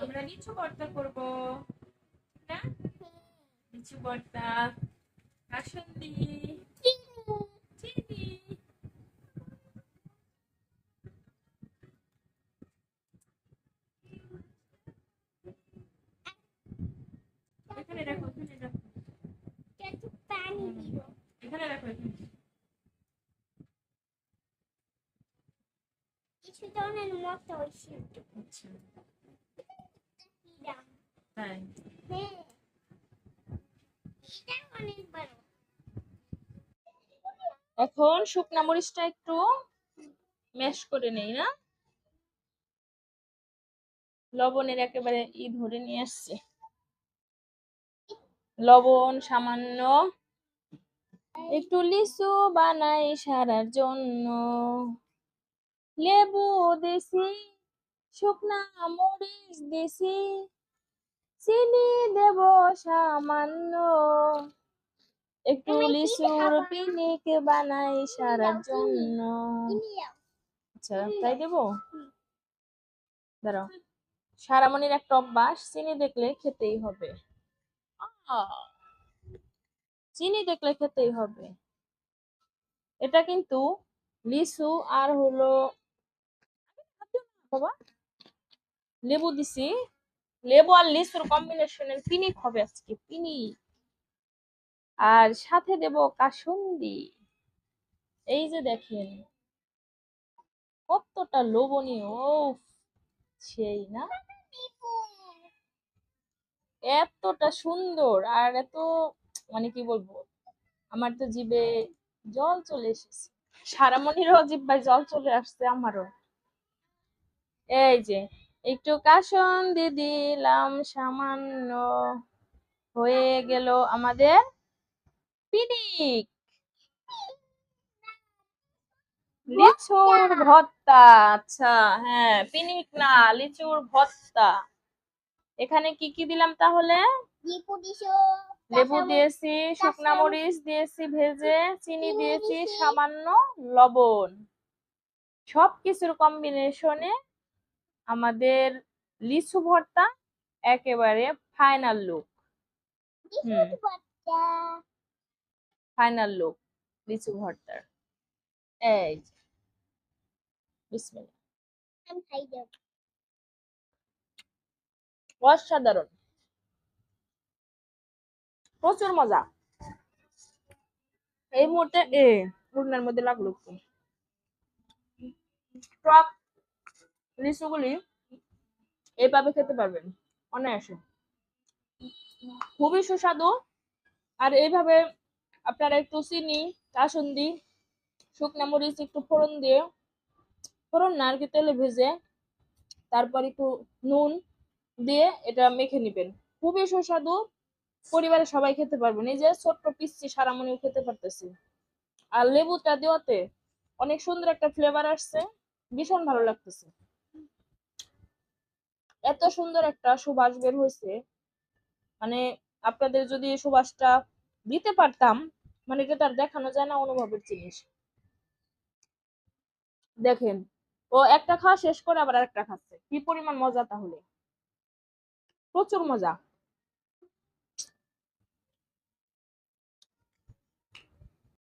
আমরা লিচু ভর্তা করব। না? লিচু ভর্তা কাসন্দি। চিনি। এখানে রাখো এখানে রাখো। এখানে এখানে কিছু ধরনের মতো হয়েছে আচ্ছা তাই হ্যাঁ। এখন শুকনা মরিচটা একটু ম্যাশ করে নেই না? লবণের একেবারে ই ধরে নিয়ে আসছে। লবণ সামান্য একটু লিচু বানাই সারার জন্য। লেবু দেশি, শুকনা মরিচ দেশি। চিনি দেব সামান্য। একটু লিচুর পিনিক বানাই সারার জন্য। আচ্ছা তাই দেবো? দাঁড়াও। সারামণির একটা অভ্যাস চিনি দেখলে খেতেই হবে। চিনি দেখলে খেতেই হবে। এটা কিন্তু লিচু আর হলো বাবা। লেবু দিছি। লেবু আর লিচুর কম্বিনেশনের পিনিক হবে আজকে, পিনিক। আর সাথে দেব কাসুন্দি। এই যে দেখেন, কতটা লোভনীয় সেই না? এতটা সুন্দর আর এত মানে কি বলব, আমার তো জিভে জল চলে এসেছে। সারামণিরও জিভ্বায় জল চলে আসছে আমারও। এই যে একটু কাসন দিয়ে দিলাম সামান্য হয়ে গেল আমাদের পিনিক। লিচুর ভর্তা আচ্ছা হ্যাঁ পিনিক না লিচুর ভর্তা। এখানে কি কি দিলাম তাহলে? লেবু দিয়েছি শুকনা মরিচ দিয়েছি ভেজে চিনি দিয়েছি সামান্য লবণ। সব কিছুর কম্বিনেশনে আমাদের লিচু ভর্তা একেবারে ফাইনাল লুক ফাইনাল লুক লিচু ভর্তার এই বিসমিল্লাহ। অসাধারণ। প্রচুর মজা। এই মুহূর্তে এ উড়নার মধ্যে লাগল। টক লিচুগুলি এইভাবে খেতে পারবেন, অনায়াসে। খুবই সুস্বাদু। আর এইভাবে আপনারা একটু চিনি, কাসুন্দি, শুকনো মরিচ, একটু ফোড়ন দিয়ে, ফোড়ন না, আর কি তেলে ভেজে, তারপর একটু নুন দিয়ে এটা মেখে নিবেন। খুবই সুস্বাদু। পরিবারের সবাই খেতে পারবেন এই যে ছোট্ট পিসি সারামণিও খেতে পারতেছি। আর লেবুটা দেওয়াতে অনেক সুন্দর একটা ফ্লেভার আসছে। ভীষণ ভালো লাগতেছে। এত সুন্দর একটা সুবাস বের হয়েছে মানে আপনাদের যদি এই সুবাসটা দিতে পারতাম মানে এটা তার দেখানো যায় না অনুভবের জিনিস। দেখেন, ও একটা খাওয়া শেষ করে আবার আরেকটা খাচ্ছে। কি পরিমাণ মজা তাহলে? প্রচুর মজা।